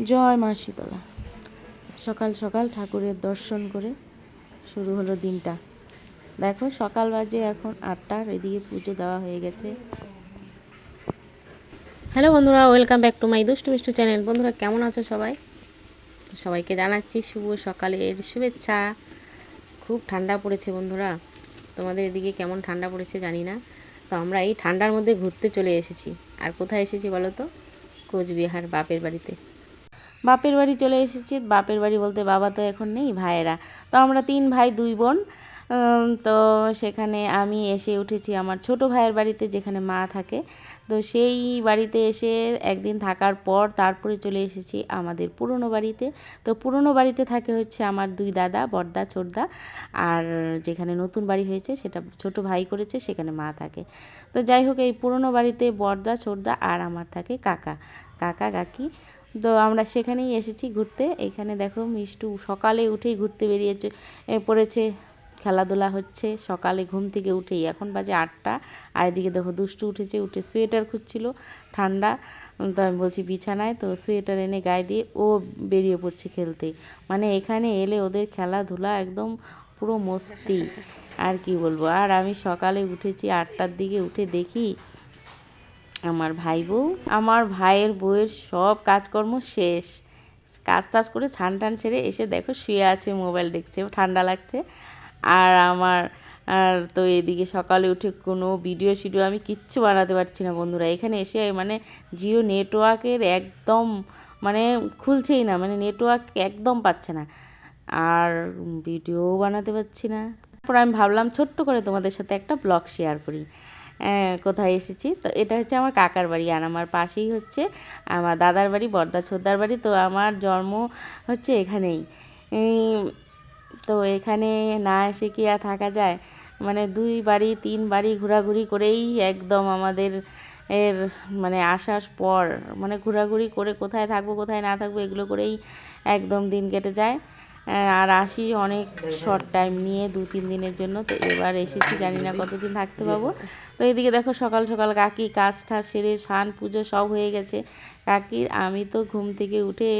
জয় মা শীতলা। সকাল সকাল ঠাকুরের দর্শন করে শুরু হলো দিনটা। দেখো সকাল বাজে এখন আটটার এদিকে পুজো দেওয়া হয়ে গেছে। হ্যালো বন্ধুরা, ওয়েলকাম ব্যাক টু মাই দুষ্টু মিষ্টু চ্যানেল। বন্ধুরা, কেমন আছো সবাই? সবাইকে জানাচ্ছি শুভ সকালের শুভেচ্ছা। খুব ঠান্ডা পড়েছে বন্ধুরা। তোমাদের এদিকে কেমন ঠান্ডা পড়েছে জানি না। তো আমরা এই ঠান্ডার মধ্যে ঘুরতে চলে এসেছি। আর কোথায় এসেছি বলো তো? কোচবিহার বাপের বাড়িতে। বাপের বাড়ি চলে এসেছি। বাপের বাড়ি বলতে বাবা তো এখন নেই, ভাইয়েরা। তো আমরা তিন ভাই, দুই বোন। তো সেখানে আমি এসে উঠেছি আমার ছোট ভাইয়ের বাড়িতে যেখানে মা থাকে। তো সেই বাড়িতে এসে একদিন থাকার পর তারপরে চলে এসেছি আমাদের পুরনো বাড়িতে। তো পুরনো বাড়িতে থাকে হচ্ছে আমার দুই দাদা বড়দা ছোটদা আর যেখানে নতুন বাড়ি হয়েছে সেটা ছোট ভাই করেছে, সেখানে মা থাকে। তো যাই হোক, এই পুরনো বাড়িতে বড়দা ছোটদা আর আমার থাকে কাকা। কাকা, কাকি। তো আমরা সেখানেই এসেছি ঘুরতে। এখানে দেখো মিষ্টু সকালে উঠেই ঘুরতে বেরিয়েছে পড়েছে, খেলাধুলা হচ্ছে, সকালে ঘুম থেকে উঠেই। এখন বাজে আটটা, আর এদিকে দেখো দুষ্টু উঠেছে, উঠে সোয়েটার খুঁজছিল, ঠান্ডা তো আমি বলছি বিছানায়, তো সোয়েটার এনে গায়ে দিয়ে ও বেরিয়ে পড়ছে খেলতে। মানে এখানে এলে ওদের খেলাধুলা একদম পুরো মস্তি, আর কি বলব। আর আমি সকালে উঠেছি আটটার দিকে উঠে দেখি আমার ভাই বউ। আমার ভাইয়ের বউয়ের সব কাজকর্ম শেষ। কাজ টাজ করে ছান টান ছেড়ে এসে দেখো শুয়ে আছে, মোবাইল দেখছে, ঠান্ডা লাগছে। আর আমার, আর তো এদিকে সকালে উঠে কোনো ভিডিও শিডিও আমি কিচ্ছু বানাতে পারছি না বন্ধুরা। এখানে এসে মানে জিও নেটওয়ার্কের একদম মানে খুলছেই না মানে নেটওয়ার্ক একদম পাচ্ছে না। আর ভিডিও বানাতে পারছি না। তারপর আমি ভাবলাম ছোট্ট করে তোমাদের সাথে একটা ব্লগ শেয়ার করি। কোথায় এসেছি? তো এটা হচ্ছে আমার কাকার বাড়ি আর আমার পাশেই হচ্ছে আমার দাদার বাড়ি বর্দা ছোদ্দার বাড়ি। তো আমার জন্ম হচ্ছে এখানেই। তো এখানে না এসে কি আর থাকা যায়? মানে দুই বাড়ি, তিন বাড়ি ঘোরাঘুরি করেই একদম আমাদের এর মানে আসার পর মানে ঘোরাঘুরি করে কোথায় থাকব, কোথায় না থাকব, এগুলো করেই একদম দিন কেটে যায়। আর আসি অনেক শর্ট টাইম নিয়ে, দু, তিন দিনের জন্য। তো এবার এসেছি, জানি না কতদিন থাকতে পাবো। তো এদিকে দেখো সকাল সকাল কাকি কাজ টাজ সেরে সান পুজো সব হয়ে গেছে। কাকির। আমি তো ঘুম থেকে উঠে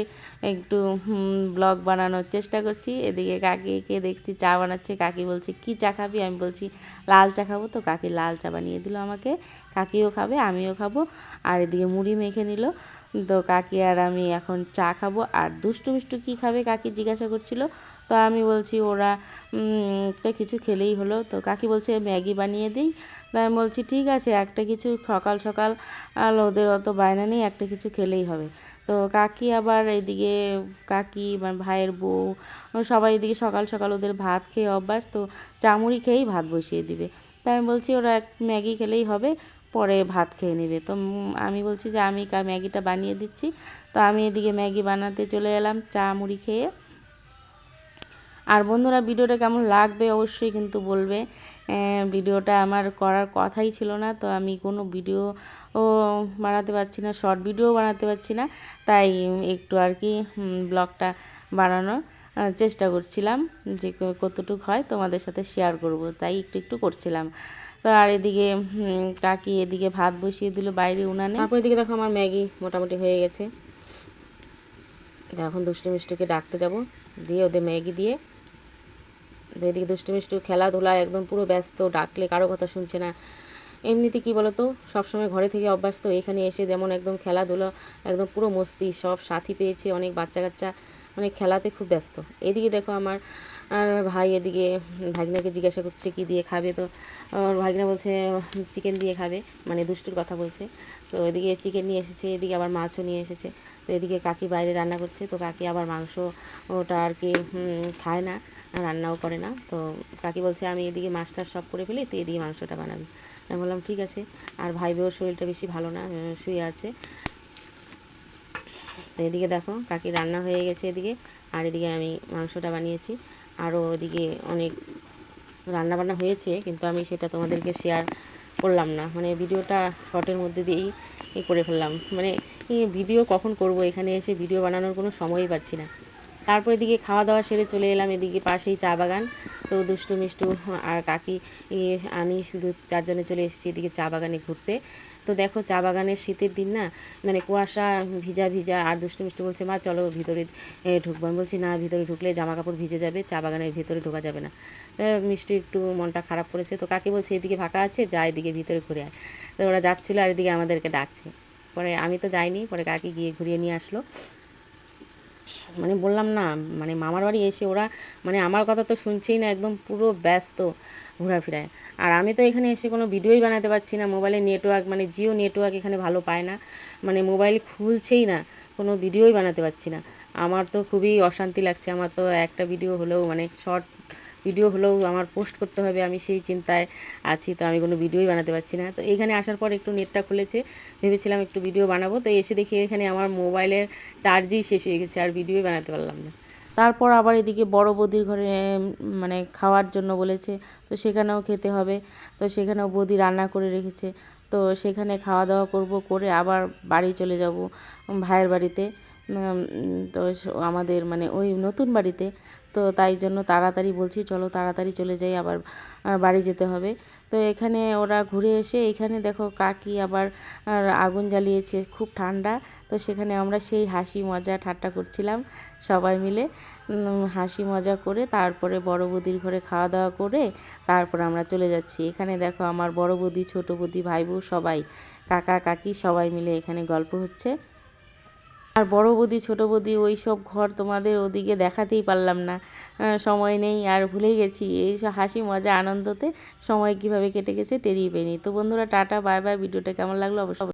একটু ব্লগ বানানোর চেষ্টা করছি। এদিকে কাকিকে দেখছি, চা বানাচ্ছে। কাকি বলছে, কি চা খাবি? আমি বলছি, লাল চা খাব। তো কাকি লাল চা বানিয়ে দিল আমাকে। কাকিও খাবে, আমিও খাব। আর এদিকে মুড়ি মেখে নিল। তো কাকি আর আমি এখন চা খাব। আর দুষ্টু মিষ্টু কী খাবে? কাকি জিজ্ঞাসা করছিল। তো আমি বলছি, ওরা তো কিছু খেলেই হলো। তো কাকি বলছে, ম্যাগি বানিয়ে দিই। তো আমি বলছি, ঠিক আছে, একটা কিছু সকাল সকাল ওদের অত বায়না নেই, একটা কিছু খেলেই হবে। তো কাকি আবার এদিকে, কাকি মানে ভাইয়ের বউ, সবাই এদিকে সকাল সকাল ওদের ভাত খেয়ে অভ্যাস তো চামুড়ি খেয়েই ভাত বসিয়ে দিবে। তাই আমি বলছি, ওরা এক ম্যাগি খেলেই হবে, পরে ভাত খেয়ে নেবে। তো আমি বলছি যে, আমি ম্যাগিটা বানিয়ে দিচ্ছি। তো আমি এদিকে ম্যাগি বানাতে চলে এলাম চা মুড়ি খেয়ে। আর বন্ধুরা, ভিডিওটা কেমন লাগবে অবশ্যই কিন্তু বলবে। ভিডিওটা আমার করার কথাই ছিল না, তো আমি কোনো ভিডিও বানাতে পারছি না, শর্ট ভিডিও বানাতে পারছি না, তাই একটু আর কি ব্লগটা বানানোর চেষ্টা করছিলাম যে কতটুকু হয় তোমাদের সাথে শেয়ার করব, তাই একটু একটু করছিলাম। তো আর এদিকে কাকি এদিকে ভাত বসিয়ে দিল বাইরে উনানে। তারপর এদিকে দেখো আমার ম্যাগি মোটামুটি হয়ে গেছে। এখন দুষ্টু মিষ্টিকে ডাকতে যাব, দিয়ে ওদের ম্যাগি দিয়ে এদিকে দুষ্টু মিষ্টু খেলাধুলা একদম পুরো ব্যস্ত, ডাকলে কারও কথা শুনছে না। এমনিতে কি বলতো, সবসময় ঘরে থেকে অভ্যাস তো এখানে এসে যেমন একদম খেলাধুলা, একদম পুরো মস্তি, সব সাথী পেয়েছে, অনেক বাচ্চা কাচ্চা মানে খেলাতে খুব ব্যস্ত। এদিকে দেখো আমার, আর ভাই এদিকে ভাগনাকে জিজ্ঞাসা করছে কি দিয়ে খাবে, তো ওর ভাগনা বলছে চিকেন দিয়ে খাবে মানে দুষ্টুর কথা বলছে। তো এদিকে চিকেন নিয়ে এসেছে, এদিকে আবার মাছও নিয়ে এসেছে। তো এদিকে কাকি বাইরে রান্না করছে, তো কাকি আবার মাংস ওটা আর কি খায় না, রান্নাও করে না। তো কাকি বলছে, আমি এদিকে মাছটা সব করে ফেলি, তুই এদিকে মাংসটা বানাবি। আমি বললাম, ঠিক আছে। আর ভাই বউর শরীরটা বেশি ভালো না শুয়ে আছে। তো এদিকে দেখো, কাকি রান্না হয়ে গেছে এদিকে, আর এদিকে আমি মাংসটা বানিয়েছি। আরও ওদিকে অনেক রান্না বান্না হয়েছে, কিন্তু আমি সেটা তোমাদেরকে শেয়ার করলাম না। মানে ভিডিওটা শর্টের মধ্যে দিয়েই করে ফেললাম। মানে ভিডিও কখন করব? এখানে এসে ভিডিও বানানোর কোনো সময়ই পাচ্ছি না। তারপর এদিকে খাওয়া দাওয়া সেরে চলে এলাম এদিকে পাশেই চা বাগান। তো দুষ্টু, মিষ্টু আর কাকি আমি শুধু চারজনে চলে এসেছি এদিকে চা বাগানে ঘুরতে। তো দেখো চা বাগানের শীতের দিন না মানে কুয়াশা ভিজা ভিজা আর দুষ্টু, মিষ্টু বলছে, মা, চলো ভিতরে ঢুকবো। আমি বলছি, না, ভিতরে ঢুকলে জামা কাপড় ভিজে যাবে, চা বাগানের ভিতরে ঢোকা যাবে না। মিষ্টি একটু মনটা খারাপ করেছে। তো কাকি বলছে, এদিকে ফাঁকা আছে, যা এদিকে ভিতরে ঘুরে আয়। তো ওরা যাচ্ছিল আর এদিকে আমাদেরকে ডাকছে। পরে আমি তো যাইনি, পরে কাকি গিয়ে ঘুরিয়ে নিয়ে আসলো। মানে বললাম না মানে মামার বাড়ি এসে ওরা মানে আমার কথা তো শুনছেই না, একদম পুরো ব্যস্ত ঘোরাফেরায়। আর আমি তো এখানে এসে কোনো ভিডিওই বানাতে পারছি না, মোবাইলে নেটওয়ার্ক মানে জিও নেটওয়ার্ক এখানে ভালো পায় না মানে মোবাইল খুলছেই না, কোনো ভিডিওই বানাতে পারছি না। আমার তো খুবই অশান্তি লাগছে, আমার তো একটা ভিডিও হলেও মানে শর্ট ভিডিও হলেও আমার পোস্ট করতে হবে, আমি সেই চিন্তায় আছি, তো আমি কোনো ভিডিওই বানাতে পারছি না। তো এখানে আসার পর একটু নেটটা খুলেছে, ভেবেছিলাম একটু ভিডিও বানাবো, তো এসে দেখি এখানে আমার মোবাইলের চার্জই শেষ হয়ে গেছে, আর ভিডিওই বানাতে পারলাম না। তারপর আবার এদিকে বড় বৌদির ঘরে মানে খাওয়ার জন্য বলেছে, তো সেখানেও খেতে হবে, তো সেখানেও বৌদি রান্না করে রেখেছে, তো সেখানে খাওয়া দাওয়া করব, করে আবার বাড়ি চলে যাব, ভাইয়ের বাড়িতে তো আমাদের মানে ওই নতুন বাড়িতে তো তাই জন্য তাড়াতাড়ি বলছি, চলো তাড়াতাড়ি চলে যাই, আবার বাড়ি যেতে হবে। তো এখানে ওরা ঘুরে এসে এখানে দেখো কাকি আবার আগুন জ্বালিয়েছে, খুব ঠান্ডা। তো সেখানে আমরা সেই হাসি মজা ঠাট্টা করছিলাম সবাই মিলে। হাসি মজা করে তারপরে বড় বৌদির ঘরে খাওয়া দাওয়া করে তারপর আমরা চলে যাচ্ছি। এখানে দেখো আমার বড় বৌদি, ছোট বৌদি, ভাই বউ সবাই, কাকা, কাকি সবাই মিলে এখানে গল্প হচ্ছে। আর বড় বৌদি, ছোট বৌদি ওই সব ঘর তোমাদের ওদিকে দেখাতেই পারলাম না। সময় নেই, আর ভুলে গেছি। এই সব হাসি, মজা, আনন্দতে সময় কীভাবে কেটে গেছে টেরিয়ে পেনি তো বন্ধুরা, টাটা, বাই বাই। ভিডিওটা কেমন লাগল অবশ্যই